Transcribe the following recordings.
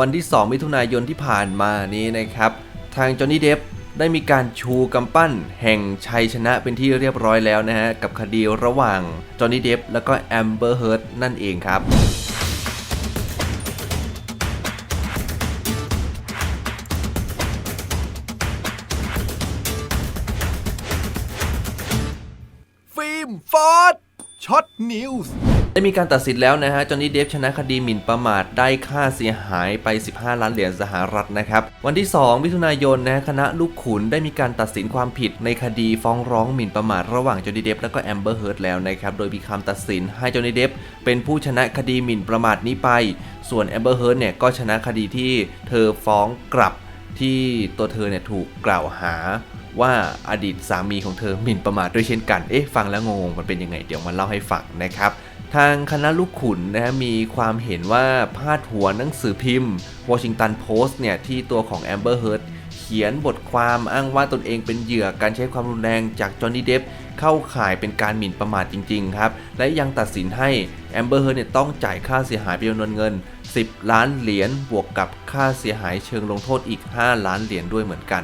วันที่ 2 มิถุนายนที่ผ่านมานี้นะครับ ทางจอห์นนี่เดฟได้มีการชูกำปั้นแห่งชัยชนะเป็นที่เรียบร้อยแล้วนะฮะ กับคดีระหว่างจอห์นนี่เดฟแล้วก็แอมเบอร์เฮิร์ตนั่นเองครับ ฟิล์มฟอร์ดช็อตนิวส์ ได้มีการตัดสินแล้วนะฮะจอห์นนี่เดฟชนะคดีหมิ่นประมาทได้ค่าเสียหายไป 15 ล้านเหรียญสหรัฐนะครับวันที่ 2 มิถุนายนนะฮะคณะลูกขุนได้มีการตัดสินความผิดในคดีฟ้องร้องหมิ่นประมาทระหว่างจอห์นนี่เดฟและก็แอมเบอร์เฮิร์ตแล้วนะครับโดยมีคำตัดสินให้จอห์นนี่เดฟเป็นผู้ชนะคดีหมิ่นประมาทนี้ไป ส่วนแอมเบอร์เฮิร์ตเนี่ยก็ชนะคดีที่เธอฟ้องกลับที่ตัวเธอเนี่ยถูกกล่าวหาว่าอดีตสามีของเธอหมิ่นประมาทด้วยเช่นกัน เอ๊ะ ฟังแล้วงง มันเป็นยังไง เดี๋ยวมาเล่าให้ฟังนะครับ ทางคณะลูกขุนนะฮะมีความเห็นว่าพาดหัวหนังสือพิมพ์ Washington Post เนี่ยที่ตัวของ Amber Heard เขียนบทความอ้างว่าตนเองเป็นเหยื่อการใช้ความรุนแรงจากจอห์นนี่เดฟเข้าข่ายเป็นการหมิ่นประมาทจริงๆครับ และยังตัดสินให้ Amber Heard เนี่ยต้องจ่ายค่าเสียหายเป็นจำนวนเงิน 10 ล้านเหรียญบวกกับค่าเสียหายเชิงลงโทษอีก 5 ล้านเหรียญด้วยเหมือนกัน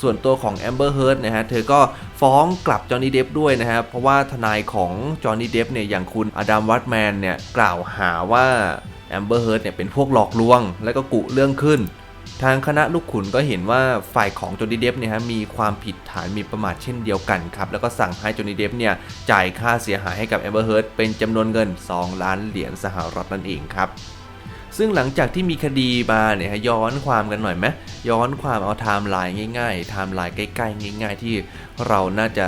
ส่วนตัวของแอมเบอร์เฮิร์ตนะฮะเธอก็ฟ้องกลับจอห์นนี่เดฟด้วยนะฮะเพราะว่าทนายของจอห์นนี่เดฟเนี่ยอย่างคุณอดัมวัตแมนเนี่ยกล่าวหาว่าแอมเบอร์เฮิร์ตเนี่ยเป็นพวกหลอกลวง และก็กุเรื่องขึ้น ทางคณะลูกขุนก็เห็นว่าฝ่ายของจอห์นนี่เดฟเนี่ยฮะมีความผิดฐานมีประมาทเช่นเดียวกันครับแล้วก็สั่งให้จอห์นนี่เดฟเนี่ยจ่ายค่าเสียหายให้กับแอมเบอร์เฮิร์ตเป็นจำนวนเงิน 2 ล้านเหรียญสหรัฐนั่นเองครับ ซึ่งหลังจากที่มีคดีมาเนี่ยฮะย้อนความกันหน่อยไหมย้อนความเอาไทม์ไลน์ง่ายๆไทม์ไลน์ใกล้ๆง่าย ๆ ที่เราน่าจะ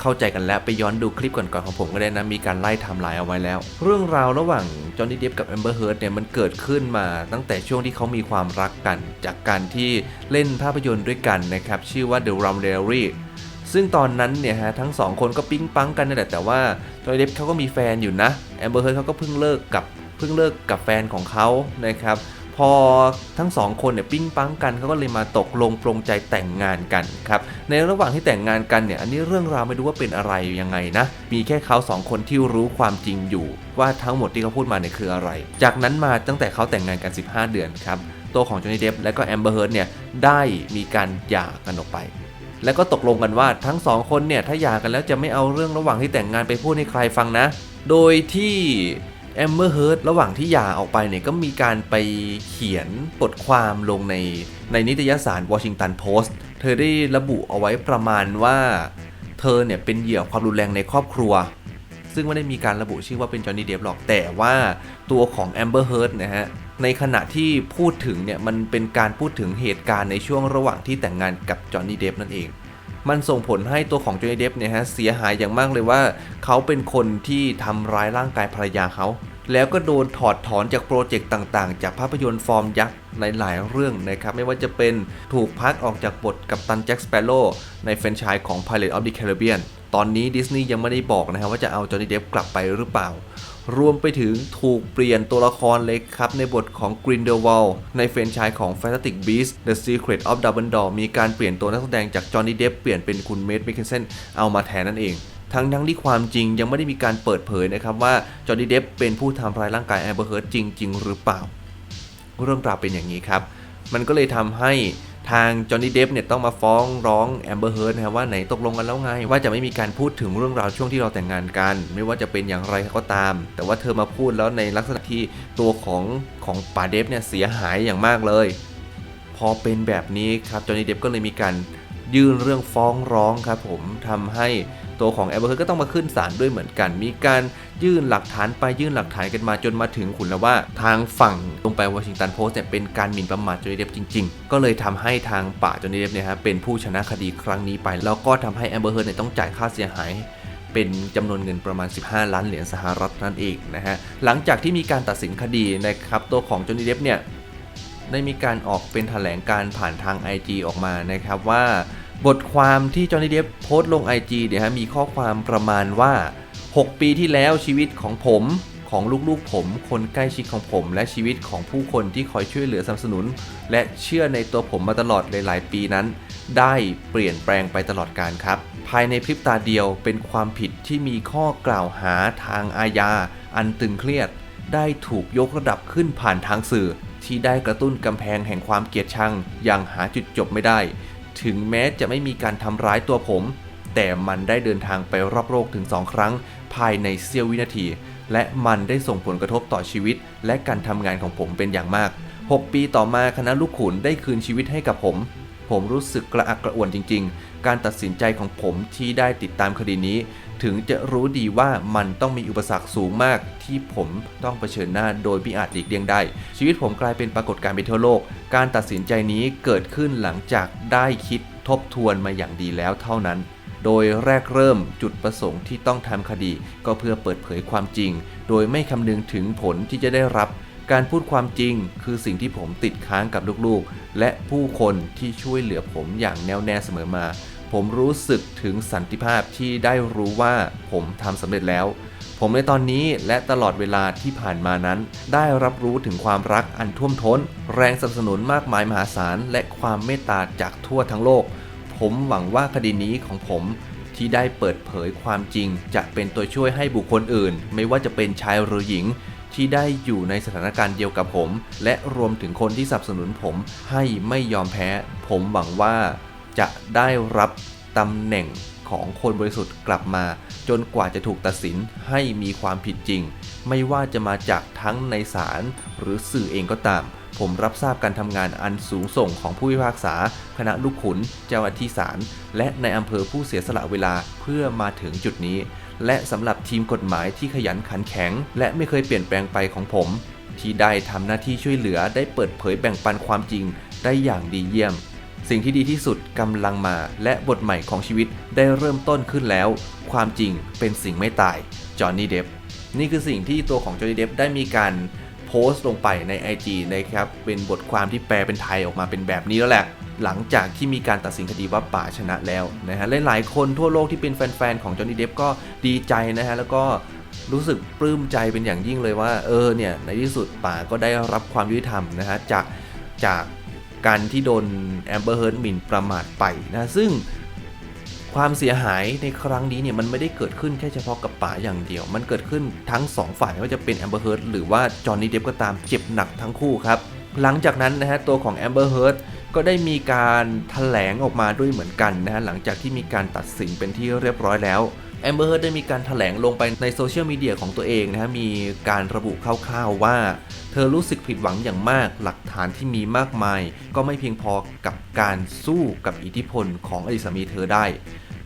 เข้าใจกันแล้วไปย้อนดูคลิปก่อนๆของผมก็ได้นะมีการไล่ไทม์ไลน์เอาไว้แล้ว เรื่องราวระหว่างจอห์นนี่เดฟกับแอมเบอร์เฮิร์ตเนี่ยมันเกิดขึ้นมาตั้งแต่ช่วงที่เขามีความรักกัน จากการที่เล่นภาพยนตร์ด้วยกันนะครับชื่อว่า The Rum Diary ซึ่งตอนนั้นเนี่ยฮะทั้งสองคนก็ปิ๊งปังกันนั่นแหละแต่ว่าจอห์นนี่เดฟเขาก็มีแฟนอยู่นะแอมเบอร์เฮิร์ตเขาก็เพิ่งเลิกกับ เพิ่งเลิกกับแฟนของเขานะครับพอทั้งสองคนเนี่ยปิ้งปังกันเขาก็เลยมาตกลงปรงใจแต่งงานกันครับในระหว่างที่แต่งงานกันเนี่ยอันนี้เรื่องราวไม่รู้ว่าเป็นอะไรยังไงนะ มีแค่เขาสองคนที่รู้ความจริงอยู่ ว่าทั้งหมดที่เขาพูดมาเนี่ยคืออะไร จากนั้นมาตั้งแต่เขาแต่งงานกัน 15 เดือนครับตัวของจอห์นนี่เดฟและก็แอมเบอร์เฮิร์ตเนี่ยได้มีการหย่ากันออกไป แล้วก็ตกลงกันว่าทั้งสองคนเนี่ยถ้าหย่ากันแล้วจะไม่เอาเรื่องระหว่างที่แต่งงานไปพูดให้ใครฟังนะ โดยที่ แอมเบอร์เฮิร์ตระหว่างที่หย่าออกไปเนี่ยก็มีการไปเขียนบทความลงในในนิตยสาร Washington Post เธอได้ระบุเอาไว้ประมาณว่า เธอเนี่ยเป็นเหยื่อความรุนแรงในครอบครัว ซึ่งไม่ได้มีการระบุชื่อว่าเป็นจอห์นนี่เดฟหรอกแต่ว่าตัวของแอมเบอร์เฮิร์ตนะฮะในขณะที่พูดถึงเนี่ยมันเป็นการพูดถึงเหตุการณ์ในช่วงระหว่างที่แต่งงานกับจอห์นนี่เดฟนั่นเอง มันส่งผลให้ตัวของจอห์นนี่เดฟเนี่ยฮะเสียหายอย่างมากเลยว่า เขาเป็นคนที่ทำร้ายร่างกายภรรยาเขา แล้วก็โดนถอดถอนจากโปรเจกต์ต่างๆ จากภาพยนตร์ฟอร์มยักษ์ในหลายเรื่องนะครับ ไม่ว่าจะเป็นถูกพักออกจากบทกับตันแจ็คสเปโร่ในแฟรนไชส์ของ p i r a t e of the Caribbean ตอนนี้ดิสนีย์ยังไม่ได้บอกนะครับว่าจะเอาจอห์นนี่เดฟกลับไปหรือเปล่า รวมไปถึงถูกเปลี่ยนตัวละครเล็กครับ ในบทของ Grindelwald ในแฟรนไชส์ของ Fantastic Beasts The Secret of Dumbledore มีการเปลี่ยนตัวนักแสดงจากจอห์นนี่เดฟเปลี่ยนเป็นคุณเมดมิคเคนเซนเอามาแทนนั่นเองทั้งทั้งที่ความจริงยังไม่ได้มีการเปิดเผยนะครับว่าจอห์นนี่เดฟเป็นผู้ทำร้ายร่างกายแอมเบอร์เฮิร์ตจริง ๆ หรือเปล่า เรื่องราวเป็นอย่างนี้ครับ มันก็เลยทำให้ ทางจอห์นนี่เดฟเนี่ยต้องมาฟ้องร้องแอมเบอร์เฮิร์นะครับว่าไหนตกลงกันแล้วไง ว่าจะไม่มีการพูดถึงเรื่องราวช่วงที่เราแต่งงานกัน ไม่ว่าจะเป็นอย่างไรก็ตาม แต่ว่าเธอมาพูดแล้วในลักษณะที่ตัวของของป่าเดฟเนี่ยเสียหายอย่างมากเลย พอเป็นแบบนี้ครับจอห์นนี่เดฟก็เลยมีการยื่นเรื่องฟ้องร้องครับผมทำให้ตัวของแอมเบอร์เฮิร์ก็ต้องมาขึ้นศาลด้วยเหมือนกัน มีการ ยื่นหลักฐานไปยื่นหลักฐานกันมาจนมาถึงขุนแล้วว่า ทางฝั่งลงไปวอชิงตันโพสต์เนี่ยเป็นการหมิ่นประมาทจอห์นีเดฟจริง ๆ ก็เลยทำให้ทางป่าจอห์นีเดฟเนี่ยฮะเป็นผู้ชนะคดีครั้งนี้ไป แล้วก็ทำให้แอมเบอร์เฮิร์ตเนี่ยต้องจ่ายค่าเสียหายเป็นจำนวนเงินประมาณ 15 ล้านเหรียญสหรัฐนั่นเองนะฮะ หลังจากที่มีการตัดสินคดีนะครับ ตัวของจอห์นนี่เดฟเนี่ย ได้มีการออกเป็นแถลงการผ่านทาง IG ออกมานะครับว่า บทความที่จอห์นนี่เดฟโพสต์ลง IG เนี่ยฮะมีข้อความประมาณว่า 6 ปีที่แล้วชีวิตของผม ของลูกๆผม คนใกล้ชิดของผม และชีวิตของผู้คนที่คอยช่วยเหลือสนับสนุน และเชื่อในตัวผมมาตลอดหลายๆ ปีนั้น ได้เปลี่ยนแปลงไปตลอดการครับ ภายในพริบตาเดียวเป็นความผิดที่มีข้อกล่าวหาทางอาญาอันตึงเครียด ได้ถูกยกระดับขึ้นผ่านทางสื่อ ที่ได้กระตุ้นกำแพงแห่งความเกลียดชังอย่างหาจุดจบไม่ได้ ถึงแม้จะไม่มีการทำร้ายตัวผม แต่มันได้เดินทางไปรอบโลกถึงสองครั้ง ภายในเสี้ยววินาที และมันได้ส่งผลกระทบต่อชีวิต และการทำงานของผมเป็นอย่างมาก 6 ปีต่อมาคณะลูกขุนได้คืนชีวิตให้กับผม ผมรู้สึกกระอักกระอ่วนจริง ๆ การตัดสินใจของผมที่ได้ติดตามคดีนี้ ถึงจะรู้ดีว่ามันต้องมีอุปสรรคสูงมาก ที่ผมต้องเผชิญหน้าโดยไม่อาจหลีกเลี่ยงได้ ชีวิตผมกลายเป็นปรากฏการณ์ไปทั่วโลก การตัดสินใจนี้เกิดขึ้นหลังจากได้คิดทบทวนมาอย่างดีแล้วเท่านั้น โดยแรกเริ่มจุดประสงค์ที่ต้องทำคดี ก็เพื่อเปิดเผยความจริง โดยไม่คำนึงถึงผลที่จะได้รับ การพูดความจริง คือสิ่งที่ผมติดค้างกับลูกๆ และผู้คนที่ช่วยเหลือผมอย่างแน่วแน่เสมอมา ผมรู้สึกถึงสันติภาพที่ได้รู้ว่าผมทำสำเร็จแล้วผมในตอนนี้และตลอดเวลาที่ผ่านมานั้น ได้รับรู้ถึงความรักอันท่วมท้น แรงสนับสนุนมากมายมหาศาลและความเมตตาจากทั่วทั้งโลก ผมหวังว่าคดีนี้ของผมที่ได้เปิดเผยความจริง จะเป็นตัวช่วยให้บุคคลอื่น ไม่ว่าจะเป็นชายหรือหญิง ที่ได้อยู่ในสถานการณ์เดียวกับผม และรวมถึงคนที่สนับสนุนผมให้ไม่ยอมแพ้ ผมหวังว่าจะได้รับตำแหน่งของคนบริสุทธิ์กลับมา จนกว่าจะถูกตัดสินให้มีความผิดจริง ไม่ว่าจะมาจากทั้งในศาลหรือสื่อเองก็ตาม ผมรับทราบการทำงานอันสูงส่งของผู้พิพากษา คณะลูกขุน เจ้าหน้าที่ศาล และในอำเภอผู้เสียสละเวลาเพื่อมาถึงจุดนี้ และสำหรับทีมกฎหมายที่ขยันขันแข็ง และไม่เคยเปลี่ยนแปลงไปของผม ที่ได้ทำหน้าที่ช่วยเหลือได้เปิดเผยแบ่งปันความจริง ได้อย่างดีเยี่ยม สิ่งที่ดีที่สุดกำลังมา และบทใหม่ของชีวิตได้เริ่มต้นขึ้นแล้ว ความจริงเป็นสิ่งไม่ตายจอห์นนี่เดฟนี่คือสิ่งที่ตัวของจอห์นนี่เดฟได้มีการ พสต์ลงไปใน IG นะครับเป็นบทความที่แปลเป็นไทยออกมาเป็นแบบนี้แล้วแหละ หลังจากที่มีการตัดสินคดีว่าป่าชนะแล้วนะฮะหลายๆคนทั่วโลกที่เป็นแฟนๆของจอห์นนี่เดฟก็ดีใจนะฮะแล้วก็รู้สึกปลื้มใจเป็นอย่างยิ่งเลยว่า เออเนี่ยในที่สุดป่าก็ได้รับความยุติธรรมนะฮะจากจากการที่โดนแอมเบอร์เฮิร์ตหมิ่นประมาทไปนะซึ่ง ความเสียหายในครั้งนี้เนี่ยมันไม่ได้เกิดขึ้นแค่เฉพาะกับป๋าอย่างเดียว มันเกิดขึ้นทั้ง 2 ฝ่ายไม่ว่าจะเป็นแอมเบอร์เฮิร์ตหรือว่าจอห์นนี่เดฟก็ตามเจ็บหนักทั้งคู่ครับ หลังจากนั้นนะฮะตัวของแอมเบอร์เฮิร์ตก็ได้มีการถแถลงออกมาด้วยเหมือนกันนะฮะหลังจากที่มีการตัดสินเป็นที่เรียบร้อยแล้วแอมเบอร์เฮิร์ตได้มีการถแถลงลงไปในโซเชียลมีเดียของตัวเองนะฮะ มีการระบุคร่าวๆว่า เธอรู้สึกผิดหวังอย่างมาก หลักฐานที่มีมากมาย ก็ไม่เพียงพอกับการสู้กับอิทธิพลของอดีตสามีเธอได้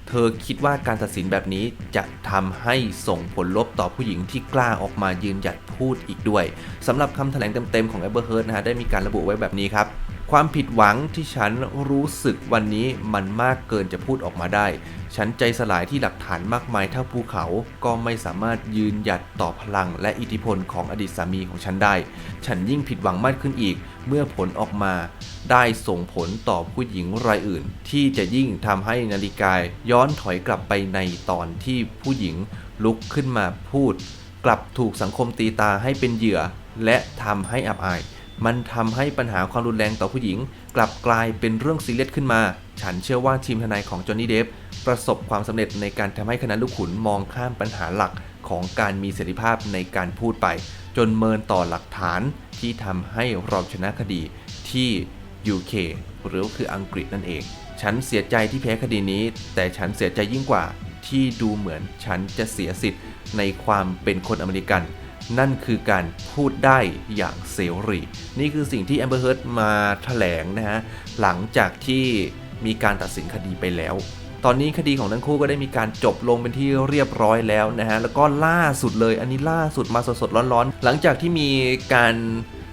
เธอคิดว่าการตัดสินแบบนี้จะทำให้ส่งผลลบต่อผู้หญิงที่กล้าออกมายืนหยัดพูดอีกด้วยสำหรับคำแถลงเต็มๆของแอเบอร์เฮิร์นะฮะได้มีการระบุไว้แบบนี้ครับความผิดหวังที่ฉันรู้สึกวันนี้มันมากเกินจะพูดออกมาได้ ฉันใจสลายที่หลักฐานมากมายเท่าภูเขา ก็ไม่สามารถยืนหยัดต่อพลังและอิทธิพลของอดีตสามีของฉันได้ ฉันยิ่งผิดหวังมากขึ้นอีก เมื่อผลออกมา ได้ส่งผลต่อผู้หญิงรายอื่น ที่จะยิ่งทำให้นาฬิกาย้อนถอยกลับไปในตอนที่ผู้หญิงลุกขึ้นมาพูด กลับถูกสังคมตีตาให้เป็นเหยื่อ และทำให้อับอาย มันทำให้ปัญหาความรุนแรงต่อผู้หญิง กลับกลายเป็นเรื่องซีเรียสขึ้นมา ฉันเชื่อว่าทีมทนายของจอห์นนี่เดฟประสบความสำเร็จในการทำให้คณะลูกขุนมองข้ามปัญหาหลักของการมีเสรีภาพในการพูดไป จนเมินต่อหลักฐานที่ทำให้เราชนะคดีที่ UK หรือคืออังกฤษนั่นเอง ฉันเสียใจที่แพ้คดีนี้ แต่ฉันเสียใจยิ่งกว่าที่ดูเหมือนฉันจะเสียสิทธิ์ในความเป็นคนอเมริกัน นั่นคือการพูดได้อย่างเสรี นี่คือสิ่งที่แอมเบอร์เฮิร์ตมาแถลงนะฮะ หลังจากที่มีการตัดสินคดีไปแล้ว ตอนนี้คดีของทั้งคู่ก็ได้มีการจบลงเป็นที่เรียบร้อยแล้วนะฮะ แล้วก็ล่าสุดเลย อันนี้ล่าสุดมาสดๆร้อนๆ หลังจากที่มีการ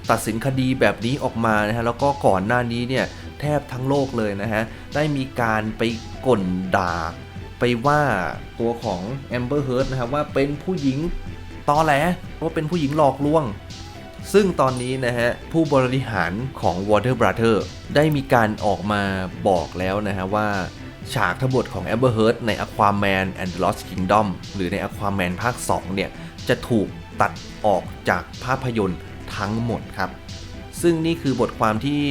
ตัดสินคดีแบบนี้ออกมานะฮะแล้วก็ก่อนหน้านี้เนี่ยแทบทั้งโลกเลยนะฮะได้มีการไปก่นด่า ไปว่าตัวของแอมเบอร์เฮิร์ตนะครับว่าเป็นผู้หญิงตอแหลว่าเป็นผู้หญิงหลอกลวง ซึ่งตอนนี้นะฮะผู้บริหารของ Water Brother ได้มีการออกมาบอกแล้วนะฮะว่าฉากทั้งหมดของ Amber Heard ใน Aquaman and the Lost Kingdom หรือใน Aquaman ภาค 2 เนี่ย จะถูกตัดออกจากภาพยนตร์ ทั้งหมดครับ ซึ่งนี่คือบทความที่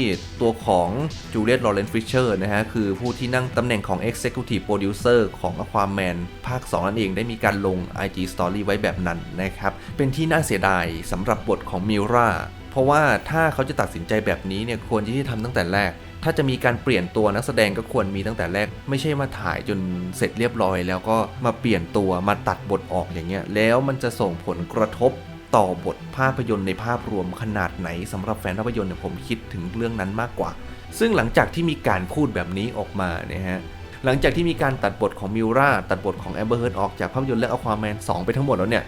ตัวของจูเลียตลอเรนฟิชเชอร์นะฮะ คือผู้ที่นั่งตำแหน่งของ Executive Producer ของ Aquaman ภาค 2 นั่นเองได้มีการลง IG Story ไว้แบบนั้นนะครับ เป็นที่น่าเสียดายสำหรับบทของมิราเพราะว่าถ้าเขาจะตัดสินใจแบบนี้เนี่ยควรที่จะทำตั้งแต่แรกถ้าจะมีการเปลี่ยนตัวนักแสดงก็ควรมีตั้งแต่แรก ไม่ใช่มาถ่ายจนเสร็จเรียบร้อย แล้วก็มาเปลี่ยนตัวมาตัดบทออกอย่างเงี้ยแล้วมันจะส่งผลกระทบ ต่อบทภาพยนตร์ในภาพรวมขนาดไหนสำหรับแฟนภาพยนตร์เนี่ยผมคิดถึงเรื่องนั้นมากกว่า ซึ่งหลังจากที่มีการพูดแบบนี้ออกมาเนี่ยฮะหลังจากที่มีการตัดบทของมิวราตัดบทของแอมเบอร์เฮิร์ตออกจากภาพยนตร์เรื่องอควาแมน2ไปทั้งหมดแล้วเนี่ย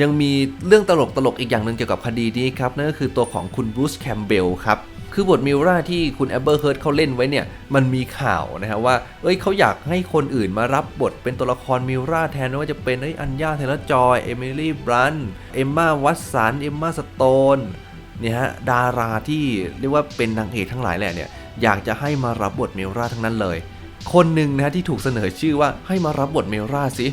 ยังมีเรื่องตลกตลกอีกอย่างหนึ่งเกี่ยวกับคดีนี้ครับนั่นก็คือตัวของคุณบรูซแคมเบลครับ คือบทมิวราที่คุณแอมเบอร์เฮิร์ดเขาเล่นไว้เนี่ย มันมีข่าวนะฮะว่า เอ้ยเขาอยากให้คนอื่นมารับบทเป็นตัวละครมิวราแทนไม่ว่าจะเป็นเอ้ยอัญญาเทเลจอย เอมิลี่บรันเอมมาวัตสัน เอมมาสโตนเนี่ยฮะดาราที่เรียกว่าเป็นนางเอกทั้งหลายแหละเนี่ยอยากจะให้มารับบทเมลราทั้งนั้นเลย คนหนึ่งนะฮะที่ถูกเสนอชื่อว่าให้มารับบทเมลราสิ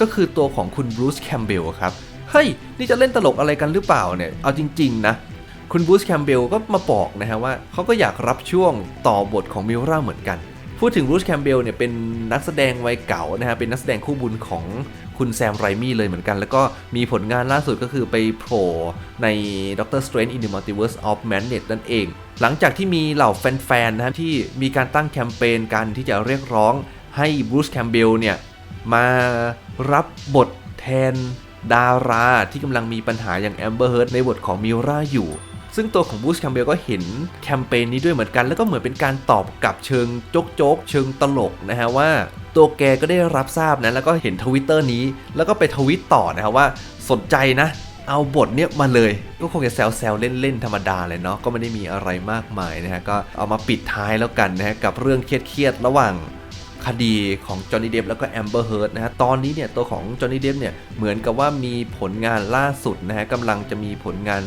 ก็คือตัวของคุณบรูซแคมเบลครับเฮ้ยนี่จะเล่นตลกอะไรกันหรือเปล่าเนี่ย เอาจริง ๆ นะ คุณบรูซแคมเบลก็มาบอกนะฮะว่าเขาก็อยากรับช่วงต่อบทของมิลราเหมือนกัน พูดถึงบรูซแคมเบลเนี่ยเป็นนักแสดงวัยเก่านะฮะเป็นนักแสดงคู่บุญของคุณแซมไรมี่เลยเหมือนกัน แล้วก็มีผลงานล่าสุดก็คือไปโผล่ใน Doctor Strange in the Multiverse of Madness นั่นเอง หลังจากที่มีเหล่าแฟนๆนะฮะที่มีการตั้งแคมเปญกันที่จะเรียกร้องให้บรูซแคมเบลเนี่ย มารับบทแทนดาราที่กำลังมีปัญหาอย่างแอมเบอร์เฮิร์ดในบทของมิราอยู่ ซึ่งตัวของบูสแคมเบลก็เห็นแคมเปญนี้ด้วยเหมือนกัน แล้วก็เหมือนเป็นการตอบกลับเชิงโจ๊กโจ๊กๆเชิงตลกนะฮะว่า ตัวแกก็ได้รับทราบนะแล้วก็เห็นทวิตเตอร์นี้ แล้วก็ไปทวิตต่อนะฮะว่าสนใจนะเอาบทเนี้ยมาเลย ก็คงจะแซวๆเล่นๆธรรมดาเลยเนาะก็ไม่ได้มีอะไรมากมายนะฮะก็เอามาปิดท้ายแล้วกันนะฮะกับเรื่องเครียดๆระหว่างคดีของจอห์นนี่เดฟแล้วก็แอมเบอร์เฮิร์ดนะฮะตอนนี้เนี่ยตัวของจอห์นนี่เดฟเนี่ยเหมือนกับว่ามีผลงานล่าสุดนะฮะกำลังจะมีผลงาน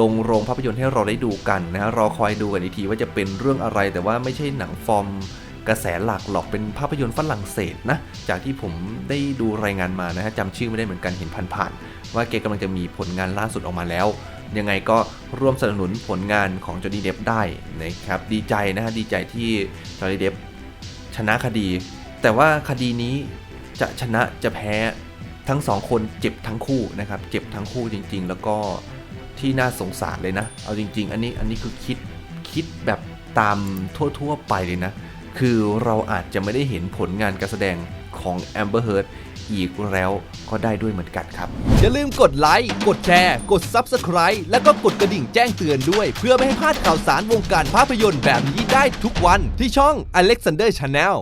ลงโรงภาพยนตร์ให้เราได้ดูกันนะรอคอยดูกันอีกทีว่าจะเป็นเรื่องอะไร แต่ว่าไม่ใช่หนังฟอร์มกระแสหลักหรอกเป็นภาพยนตร์ฝรั่งเศสนะ จากที่ผมได้ดูรายงานมานะฮะจำชื่อไม่ได้เหมือนกันเห็นผ่านๆว่าแกกำลังจะมีผลงานล่าสุดออกมาแล้ว ยังไงก็ร่วมสนับสนุนผลงานของจอห์นนี่เดฟได้นะครับดีใจนะฮะดีใจที่จอห์นนี่เดฟชนะคดี แต่ว่าคดีนี้จะชนะจะแพ้ทั้งสองคนเจ็บทั้งคู่นะครับเจ็บทั้งคู่จริง ๆ แล้วก็ ที่น่าสงสารเลยนะ เอาจริง ๆ อันนี้อันนี้คือคิดคิดแบบตามทั่วๆไปเลยนะ คือเราอาจจะไม่ได้เห็นผลงานการแสดงของ Amber Heard อีกแล้วก็ได้ด้วยเหมือนกันครับ อย่าลืมกดไลค์ กดแชร์ กด Subscribe แล้วก็กดกระดิ่งแจ้งเตือนด้วย เพื่อไม่ให้พลาดข่าวสารวงการภาพยนตร์แบบนี้ได้ทุกวันที่ช่อง Alexander Channel